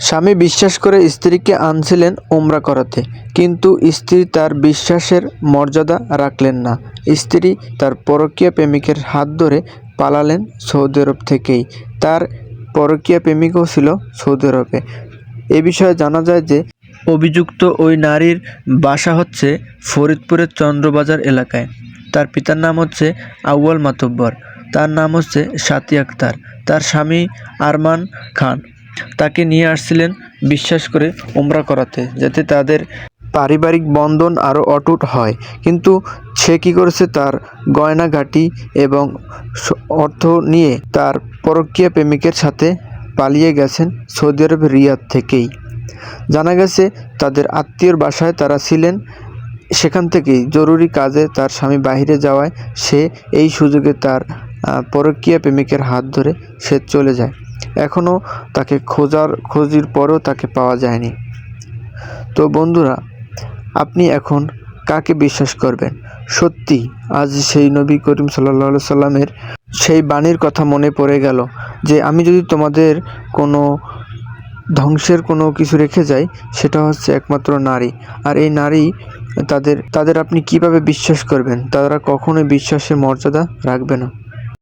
স্বামী বিশ্বাস করে স্ত্রীকে আনছিলেন উমরা করাতে, কিন্তু স্ত্রী তার বিশ্বাসের মর্যাদা রাখলেন না। স্ত্রী তার পরকীয়া প্রেমিকের হাত ধরে পালালেন সৌদি আরব থেকেই। তার পরকীয়া প্রেমিকও ছিল সৌদি আরবে। এ বিষয়ে জানা যায় যে, অভিযুক্ত ওই নারীর বাসা হচ্ছে ফরিদপুরের চন্দ্রবাজার এলাকায়। তার পিতার নাম হচ্ছে আউয়াল মাতব্বর। তার নাম হচ্ছে সাতি আক্তার। তার স্বামী আরমান খান। তাকে নিয়ে আসছিলেন বিশ্বাস করে উমরা করাতে, যাতে তাদের পারিবারিক বন্ধন আরও অটুট হয়। কিন্তু সে কী করেছে? তার গয়নাঘাটি এবং অর্থ নিয়ে তার পরকীয়া প্রেমিকের সাথে পালিয়ে গেছেন সৌদি আরবের রিয়াদ থেকেই। জানা গেছে, তাদের আত্মীয়র বাসায় তারা ছিলেন। সেখান থেকেই জরুরি কাজে তার স্বামী বাইরে যাওয়ায় সে এই সুযোগে তার পরকীয়া প্রেমিকের হাত ধরে সে চলে যায়। এখনও তাকে খোঁজার, খোঁজির পরও তাকে পাওয়া যায়নি। তো বন্ধুরা, আপনি এখন কাকে বিশ্বাস করবেন? সত্যি, আজ সেই নবী করিম সাল্লা সাল্লামের সেই বাণীর কথা মনে পড়ে গেল যে, আমি যদি তোমাদের কোনো ধ্বংসের কোনো কিছু রেখে যাই, সেটা হচ্ছে একমাত্র নারী। আর এই নারী তাদের তাদের আপনি কীভাবে বিশ্বাস করবেন? তারা কখনোই বিশ্বাসের মর্যাদা রাখবে না।